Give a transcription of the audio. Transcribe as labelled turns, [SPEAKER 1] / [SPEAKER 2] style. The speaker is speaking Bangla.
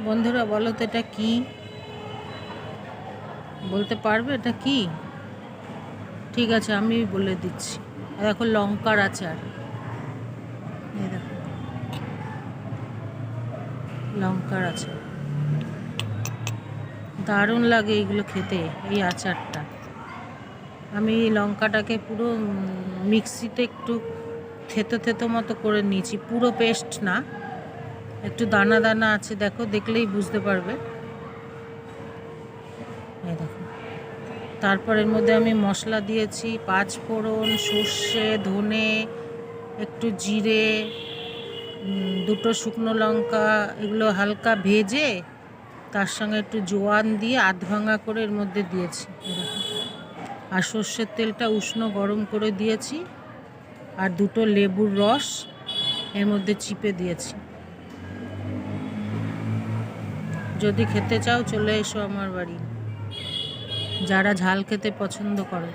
[SPEAKER 1] বন্ধুরা, বলো তো এটা কি? বলতে পারবে এটা কি? ঠিক আছে, আমি বলে দিচ্ছি। দেখো, লঙ্কার আচার। লঙ্কার আচার। দারুণ লাগে এইগুলো খেতে, এই আচারটা। আমি লঙ্কাটাকে পুরো মিক্সিতে একটু থেতো থেতো মতো করে নিয়েছি। পুরো পেস্ট না। একটু দানা দানা আছে, দেখো, দেখলেই বুঝতে পারবে। দেখো। তারপর এর মধ্যে আমি মশলা দিয়েছি, পাঁচ ফোড়ন, সর্ষে, ধনে, একটু জিরে দুটো শুকনো লঙ্কা, এগুলো হালকা ভেজে তার সঙ্গে একটু জোয়ান দিয়ে আধ ভাঙা করে এর মধ্যে দিয়েছি। আর সর্ষের তেলটা উষ্ণ গরম করে দিয়েছি, আর দুটো লেবুর রস এর মধ্যে চিপে দিয়েছি। যদি খেতে চাও চলে এসো আমার বাড়ি। যারা ঝাল খেতে পছন্দ করে।